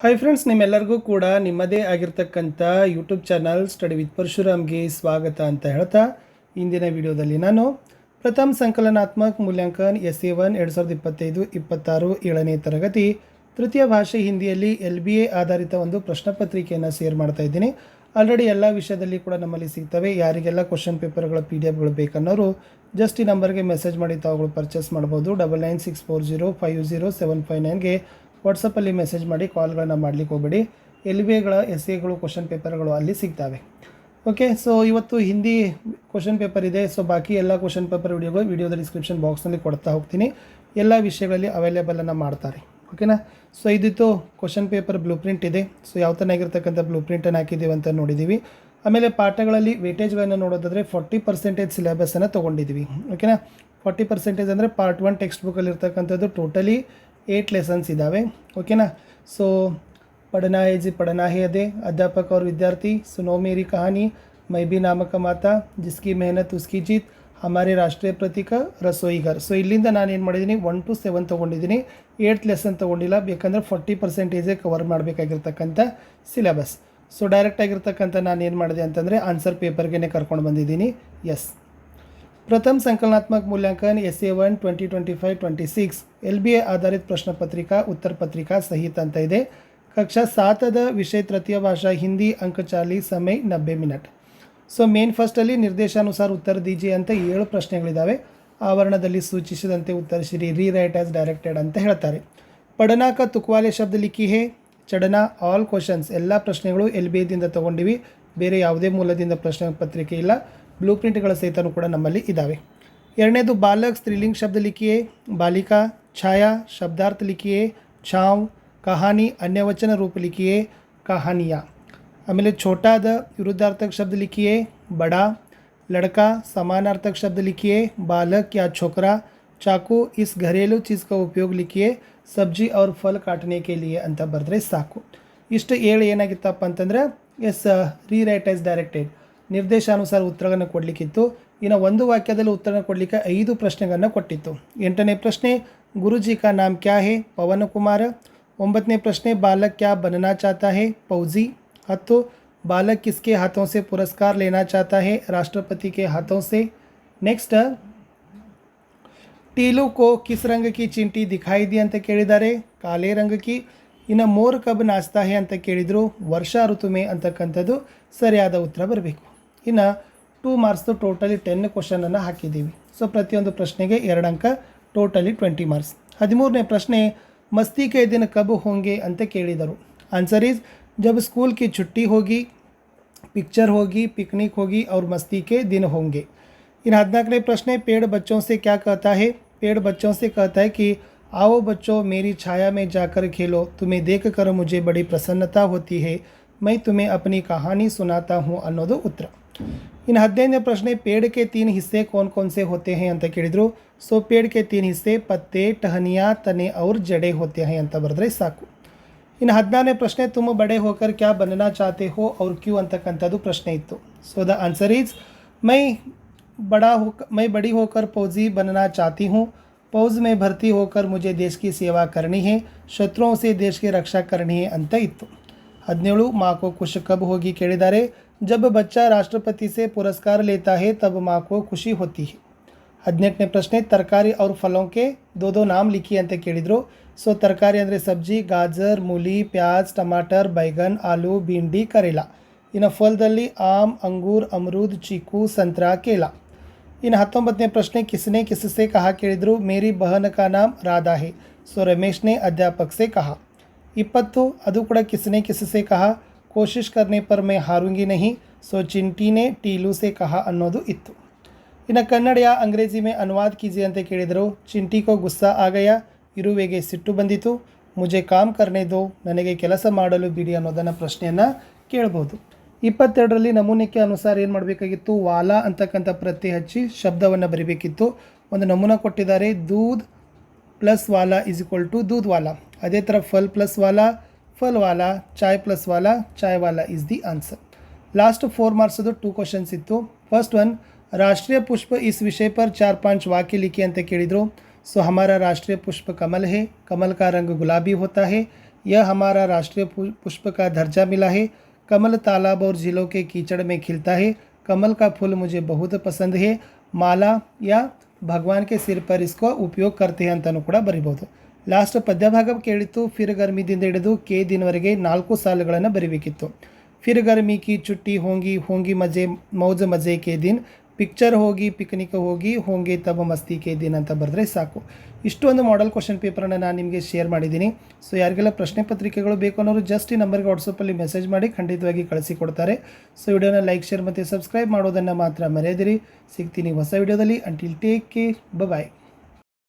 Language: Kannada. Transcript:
ಹಾಯ್ ಫ್ರೆಂಡ್ಸ್ ನಿಮ್ಮೆಲ್ಲರಿಗೂ ಕೂಡ ನಿಮ್ಮದೇ ಆಗಿರ್ತಕ್ಕಂಥ ಯೂಟ್ಯೂಬ್ ಚಾನಲ್ ಸ್ಟಡಿ ವಿತ್ ಪರಶುರಾಮ್ಗೆ ಸ್ವಾಗತ ಅಂತ ಹೇಳ್ತಾ ಇಂದಿನ ವಿಡಿಯೋದಲ್ಲಿ ನಾನು ಪ್ರಥಮ ಸಂಕಲನಾತ್ಮಕ ಮೂಲ್ಯಾಂಕನ್ ಎಸ್ ಎ ಒನ್ ಎರಡು ಸಾವಿರದ ಇಪ್ಪತ್ತೈದು, ಇಪ್ಪತ್ತಾರು ಏಳನೇ ತರಗತಿ ತೃತೀಯ ಭಾಷೆ ಹಿಂದಿಯಲ್ಲಿ ಎಲ್ ಬಿ ಎ ಆಧಾರಿತ ಒಂದು ಪ್ರಶ್ನೆ ಪತ್ರಿಕೆಯನ್ನು ಶೇರ್ ಮಾಡ್ತಾ ಇದ್ದೀನಿ. ಆಲ್ರೆಡಿ ಎಲ್ಲ ವಿಷಯದಲ್ಲಿ ಕೂಡ ನಮ್ಮಲ್ಲಿ ಸಿಗ್ತವೆ. ಯಾರಿಗೆಲ್ಲ ಕ್ವಶನ್ ಪೇಪರ್ಗಳ ಪಿ ಡಿ ಎಫ್ಗಳು ಬೇಕನ್ನೋರು ಜಸ್ಟ್ ಈ ನಂಬರ್ಗೆ ಮೆಸೇಜ್ ಮಾಡಿ ತಾವುಗಳು ಪರ್ಚೇಸ್ ಮಾಡ್ಬೋದು. Double nine six four zero five zero seven five ನೈನ್ಗೆ ವಾಟ್ಸಪ್ಪಲ್ಲಿ ಮೆಸೇಜ್ ಮಾಡಿ ಕಾಲ್ಗಳನ್ನು ಮಾಡಲಿಕ್ಕೆ ಹೋಗಬೇಡಿ. ಎಲ್ ಬಿ ಎಗಳ ಎಸ್ ಎಗಳು ಕ್ವಶನ್ ಪೇಪರ್ಗಳು ಅಲ್ಲಿ ಸಿಗ್ತವೆ. ಓಕೆ ಸೊ ಇವತ್ತು ಹಿಂದಿ ಕ್ವಶನ್ ಪೇಪರ್ ಇದೆ. ಸೊ ಬಾಕಿ ಎಲ್ಲ ಕ್ವಶನ್ ಪೇಪರ್ ವಿಡಿಯೋಗಳು ವಿಡಿಯೋದ ಡಿಸ್ಕ್ರಿಪ್ಷನ್ ಬಾಕ್ಸ್ನಲ್ಲಿ ಕೊಡ್ತಾ ಹೋಗ್ತೀನಿ. ಎಲ್ಲ ವಿಷಯಗಳಲ್ಲಿ ಅವೈಲೇಬಲನ್ನು ಮಾಡ್ತಾರೆ. ಓಕೆನಾ ಸೊ ಇದಿತ್ತು ಕ್ವಶನ್ ಪೇಪರ್ ಬ್ಲೂ ಪ್ರಿಂಟ್ ಇದೆ. ಸೊ ಯಾವ ಥರ ಬ್ಲೂ ಪ್ರಿಂಟನ್ನು ಹಾಕಿದ್ದೀವಿ ಅಂತ ನೋಡಿದ್ದೀವಿ ಆಮೇಲೆ ಪಾಠಗಳಲ್ಲಿ ವೇಟೇಜ್ಗಳನ್ನು ನೋಡೋದಾದರೆ ಫಾರ್ಟಿ ಪರ್ಸೆಂಟೇಜ್ ಸಿಲೆಬಸನ್ನು ತೊಗೊಂಡಿದ್ದೀವಿ ಓಕೆನಾ ಫಾರ್ಟಿ ಪರ್ಸೆಂಟೇಜ್ ಅಂದರೆ ಪಾರ್ಟ್ ಒನ್ ಟೆಕ್ಸ್ಟ್ ಬುಕ್ಕಲ್ಲಿ ಇರ್ತಕ್ಕಂಥದ್ದು ಟೋಟಲಿ ಏಯ್ಟ್ ಲೆಸನ್ಸ್ ಇದ್ದಾವೆ ಓಕೆನಾ ಸೊ ಪಡನಾ ಹೇ ಜಿ ಪಡನಾ ಹೇ ಅದೇ. ಅಧ್ಯಾಪಕ ಅವ್ರ ವಿದ್ಯಾರ್ಥಿ ಸುನೋ ಮೇರಿ ಕಹಾನಿ ಮೈ ಬಿ ನಾಮಕ ಮಾತಾ, ಜಿಸ್ಕಿ ಮೆಹನತ್, ಉಸ್ಕಿ ಜೀತ್, ಹಮಾರೆ ರಾಷ್ಟ್ರೀಯ ಪ್ರತೀಕ ರಸೋಯಿಗರ್ ಸೊ ಇಲ್ಲಿಂದ ನಾನು ಏನು ಮಾಡಿದ್ದೀನಿ ಒನ್ ಟು ಸೆವೆನ್ ತೊಗೊಂಡಿದ್ದೀನಿ ಏಯ್ಟ್ ಲೆಸನ್ ತೊಗೊಂಡಿಲ್ಲ. ಬೇಕಂದರೆ ಫೋರ್ಟಿ ಪರ್ಸೆಂಟೇಜೇ ಕವರ್ ಮಾಡಬೇಕಾಗಿರ್ತಕ್ಕಂಥ ಸಿಲೆಬಸ್ ಸೊ ಡೈರೆಕ್ಟ್ ಆಗಿರ್ತಕ್ಕಂಥ ನಾನು ಏನು ಮಾಡಿದೆ ಅಂತಂದರೆ ಆನ್ಸರ್ ಪೇಪರ್ಗೆ ಕರ್ಕೊಂಡು ಬಂದಿದ್ದೀನಿ. ಎಸ್ ಪ್ರಥಮ ಸಂಕಲನಾತ್ಮಕ ಮೂಲಾಂ S A one twenty twenty five twenty six L B A ಆಧಾರಿತ ಪ್ರಶ್ನಪತ್ರಿಕಾ ಉತ್ತರ ಪತ್ರಿಕಾ ಸಹಿತ ಅಂತ ಇದೆ. ಕಕ್ಷಾ ಸಾತದ ವಿಷಯ ತೃತೀಯ ಭಾಷಾ ಹಿಂದಿ ಅಂಕ ಚಾಲಿ ಸಮಯ ನಬ್ಬೆ ಮಿನಟ್. ಸೊ, ಮೇನ್ ಫಸ್ಟಲ್ಲಿ ನಿರ್ದೇಶಾನುಸಾರ ಉತ್ತರ ದೀಜಿ ಅಂತ ಏಳು ಪ್ರಶ್ನೆಗಳಿದ್ದಾವೆ ಆವರಣದಲ್ಲಿ ಸೂಚಿಸಿದಂತೆ ಉತ್ತರಿಸಿರಿ ರೀ ರೈಟ್ ಆಸ್ ಡೈರೆಕ್ಟೆಡ್ ಅಂತ ಹೇಳ್ತಾರೆ. ಪಡನಾಕ ತುಕ್ವಾಲೆ ಶಬ್ದ ಲಿಖಿಹೆ ಚಡನ ಆಲ್ ಕ್ವಶನ್ಸ್ ಎಲ್ಲ ಪ್ರಶ್ನೆಗಳು ಎಲ್ ಬಿ ಎದಿಂದ ತೊಗೊಂಡಿವಿ. ಬೇರೆ ಯಾವುದೇ ಮೂಲದಿಂದ ಪ್ರಶ್ನೆ ಪತ್ರಿಕೆ ಇಲ್ಲ. ಬ್ಲೂ ಪ್ರಿಂಟ್ಗಳ ಸಹಿತನೂ ಕೂಡ ನಮ್ಮಲ್ಲಿ ಇದ್ದಾವೆ ಎರಡನೇದು ಬಾಲಕ್ ಸ್ತ್ರೀಲಿಂಗ್ ಶಬ್ದ ಲಿಖಿಯೇ ಬಾಲಿಕಾ ಛಾಯಾ ಶಬ್ದಾರ್ಥ ಲಿಖಿಯೇ ಛಾವ್ ಕಹಾನಿ ಅನ್ಯವಚನ ರೂಪ ಲಿಖಿಯೇ ಕಹಾನಿಯ ಆಮೇಲೆ ಛೋಟಾದ ವಿರುದ್ಧಾರ್ಥಕ ಶಬ್ದ ಲಿಖಿಯೇ ಬಡ लड़का समानार्थक शब्द लिखिए बालक या छोकरा चाकू इस घरेलू चीज़ का उपयोग लिखिए ಸಬ್ಜಿ ಅವ್ರ ಫಲ್ ಕಾಟನೆ ಕೆ ಲಿಯೆ ಅಂತ ಬರೆದ್ರೆ ಸಾಕು ಇಷ್ಟು ಏಳು ಏನಾಗಿತ್ತಪ್ಪ ಅಂತಂದ್ರೆ ಎಸ್ ರೀರೈಟ್ ಆಸ್ ಡೈರೆಕ್ಟೆಡ್ ನಿರ್ದೇಶಾನುಸಾರ ಉತ್ತರಗಳನ್ನು ಕೊಡಲಿಕ್ಕಿತ್ತು. ಇನ್ನು ಒಂದು ವಾಕ್ಯದಲ್ಲಿ ಉತ್ತರ ಕೊಡಲಿಕ್ಕೆ ಐದು ಪ್ರಶ್ನೆಗಳನ್ನು ಕೊಟ್ಟಿತ್ತು. ಎಂಟನೇ ಪ್ರಶ್ನೆ, ಗುರುಜಿ ಕಾ ನಾಮ್ ಕ್ಯಾ ಹೇ? ಪವನ್ ಕುಮಾರ. ಒಂಬತ್ತನೇ ಪ್ರಶ್ನೆ, ಬಾಲಕ್ ಕ್ಯಾ ಬನನಾ ಚಾತಾ ಹೇ? ಪೌಜಿ. ಹತ್ತು, ಬಾಲಕ್ ಕಿಸ್ಕೆ ಹಾಥೋ ಸೆ ಪುರಸ್ಕಾರ ಲೇನಾ ಚಾತಾ ಹೇ? ರಾಷ್ಟ್ರಪತಿ ಕೆ ಹಾಥೋ ಸೆ. ನೆಕ್ಸ್ಟ್ ಟೀಲು ಕೋ ಕಿಸ್ ರಂಗ ಕಿ ಚಿಂಟಿ ದಿಖಾಯಿದಿ ಅಂತ ಕೇಳಿದ್ದಾರೆ ಕಾಲೇ ರಂಗ ಕಿ. ಇನ್ನು ಮೋರ್ ಕಬ್ ನಾಚ್ತಾ ಹೇ ಅಂತ ಕೇಳಿದರು. ವರ್ಷಾ ಋತುಮೆ ಅಂತಕ್ಕಂಥದ್ದು ಸರಿಯಾದ ಉತ್ತರ ಬರಬೇಕು. ಇನ್ನು ಟೂ ಮಾರ್ಕ್ಸ್ದು ಟೋಟಲಿ ಟೆನ್ ಕ್ವಶನನ್ನು ಹಾಕಿದ್ದೀವಿ ಸೊ ಪ್ರತಿಯೊಂದು ಪ್ರಶ್ನೆಗೆ ಎರಡು ಅಂಕ ಟೋಟಲಿ ಟ್ವೆಂಟಿ ಮಾರ್ಕ್ಸ್ ಹದಿಮೂರನೇ ಪ್ರಶ್ನೆ ಮಸ್ತಿ ಕೆ ದಿನ ಕಬ್ ಹೋಂಗೆ ಅಂತ ಕೇಳಿದರು ಆನ್ಸರ್ ಈಸ್ ಜಬ್ ಸ್ಕೂಲ್ ಕಿ छुट्टी होगी पिक्चर होगी पिकनिक होगी और मस्ती के दिन होंगे इन हदिनाकने प्रश्न है पेड़ बच्चों से क्या कहता है पेड़ बच्चों से कहता है कि आओ बच्चों मेरी छाया में जाकर खेलो तुम्हें देख कर मुझे बड़ी प्रसन्नता होती है मैं तुम्हें अपनी कहानी सुनाता हूँ ಅನ್ನೋದು ಉತ್ತರ इन हद्दे प्रश्न, पेड़ के तीन हिस्से कौन कौन से होते हैं? अंत कड़ी सो, पेड़ के तीन हिस्से, पत्ते, टहनिया, तने और जड़े होते हैं। अंत बरद्रे साकु। इन हद्नाने प्रश्ने, तुम बड़े होकर क्या बनना चाहते हो और क्यों अंतकू प्रश्न सो, द आंसर इज़, मैं बड़ा हो, मैं बड़ी होकर फौजी बनना चाहती हूँ। फौज में भर्ती होकर मुझे देश की सेवा करनी है। शत्रुओं से देश की रक्षा करनी है। अंत इतु हद्लू माँ को खुश कब होगी केड़ जब बच्चा राष्ट्रपति से पुरस्कार लेता है, तब माँ को खुशी होती है। हद्नेट ने प्रश्न, तरकारी और फलों के दो दो नाम लिखी अंत केड़ो सो, तरकारी, अंदर सब्ज़ी, गाजर, मूली, प्याज, टमाटर, बैगन, आलू, भिंडी, करेला। इन फल, दली, आम, अंगूर, अमरूद, चीकू, संतरा, केला। इन हतोबतने प्रश्न, किसने किससे कहा केड़ो मेरी बहन का नाम राधा है? सो, रमेश ने अध्यापक से कहा। इपत् तो, अदू कूड़ा किसने किससे कहा? ಕೋಶಿಶ್ ಕರ್ನೆ ಪರ್ ಮೇ ಹಾರುಂಗಿ ನಹಿ ಸೊ ಚಿಂಟಿನೇ ಟೀಲು ಸೆ ಕಹ ಅನ್ನೋದು ಇತ್ತು ಇನ್ನು ಕನ್ನಡ ಅಂಗ್ರೇಜಿ ಮೇ ಅನುವಾದ ಕೀಜಿ ಅಂತ ಕೇಳಿದರು ಚಿಂಟಿ ಕೋ ಗುಸ್ಸಾ ಆಗಯ ಇರುವೆಗೆ ಸಿಟ್ಟು ಬಂದಿತು ಮುಜೆ ಕಾಮ್ ಕರ್ನೆದು ನನಗೆ ಕೆಲಸ ಮಾಡಲು ಬಿಡಿ ಅನ್ನೋದನ್ನು ಪ್ರಶ್ನೆಯನ್ನು ಕೇಳ್ಬೋದು ಇಪ್ಪತ್ತೆರಡರಲ್ಲಿ ನಮೂನೆಗೆ ಅನುಸಾರ ಏನು ಮಾಡಬೇಕಾಗಿತ್ತು? ವಾಲಾ ಅಂತಕ್ಕಂಥ ಪ್ರತಿ ಹಚ್ಚಿ ಶಬ್ದವನ್ನು ಬರಿಬೇಕಿತ್ತು. ಒಂದು ನಮೂನ ಕೊಟ್ಟಿದ್ದಾರೆ, ದೂದ್ ಪ್ಲಸ್ ವಾಲಾ ಇಸ್ ಇಕ್ವಲ್ ಟು ದೂದ್ ವಾಲಾ. ಅದೇ ಥರ ಫಲ್ ಪ್ಲಸ್ ವಾಲ फल वाला, चाय प्लस वाला, चाय वाला is the answer last four marks two question इತ್ತು first one राष्ट्रीय पुष्प इस विषय पर चार पाँच वाक्य लिखे अंत ಕೇಳಿದ್ರು सो हमारा राष्ट्रीय पुष्प कमल है। कमल का रंग गुलाबी होता है। यह हमारा राष्ट्रीय पुष्प का दर्जा मिला है। कमल तालाब और झीलों के कीचड़ में खिलता है। कमल का फूल मुझे बहुत पसंद है। माला या भगवान के सिर पर इसको उपयोग करते हैं अंतनू कूड़ा ಲಾಸ್ಟ್ ಪದ್ಯಭಾಗ ಕೇಳಿತ್ತು ಫಿರ್ ಗರ್ಮಿದಿಂದ ಹಿಡಿದು ಕೆ ದಿನವರೆಗೆ ನಾಲ್ಕು ಸಾಲುಗಳನ್ನು ಬರಿಬೇಕಿತ್ತು. ಫಿರ್ ಗರ್ಮಿ ಕಿ ಚುಟ್ಟಿ ಹೋಂಗಿ ಹೋಂಗಿ ಮಜೆ, ಮೌಜ ಮಜೆ ಕೆ ದಿನ್ ಪಿಕ್ಚರ್ ಹೋಗಿ, ಪಿಕ್ನಿಕ್ ಹೋಗಿ, ಹೋಂಗೆ ತಬ ಮಸ್ತಿ ಕೆ ದಿನ್ ಅಂತ ಬರೆದ್ರೆ ಸಾಕು. ಇಷ್ಟೊಂದು ಮಾಡೆಲ್ ಕ್ವಶನ್ ಪೇಪರನ್ನು ನಾನು ನಿಮಗೆ ಶೇರ್ ಮಾಡಿದ್ದೀನಿ ಸೊ ಯಾರಿಗೆಲ್ಲ ಪ್ರಶ್ನೆ ಪತ್ರಿಕೆಗಳು ಬೇಕು ಅನ್ನೋರು ಜಸ್ಟ್ ಈ ನಂಬರ್ಗೆ ವಾಟ್ಸಪ್ಪಲ್ಲಿ ಮೆಸೇಜ್ ಮಾಡಿ ಖಂಡಿತವಾಗಿ ಕಳಿಸಿಕೊಡ್ತಾರೆ. ಸೊ ವಿಡಿಯೋನ ಲೈಕ್ ಶೇರ್ ಮತ್ತು ಸಬ್ಸ್ಕ್ರೈಬ್ ಮಾಡೋದನ್ನು ಮಾತ್ರ ಮರೆಯದಿರಿ. ಸಿಗ್ತೀನಿ ಹೊಸ ವಿಡಿಯೋದಲ್ಲಿ ಅಂಟಿಲ್ ಟೇಕ್ ಕೇರ್ ಬಾಯ್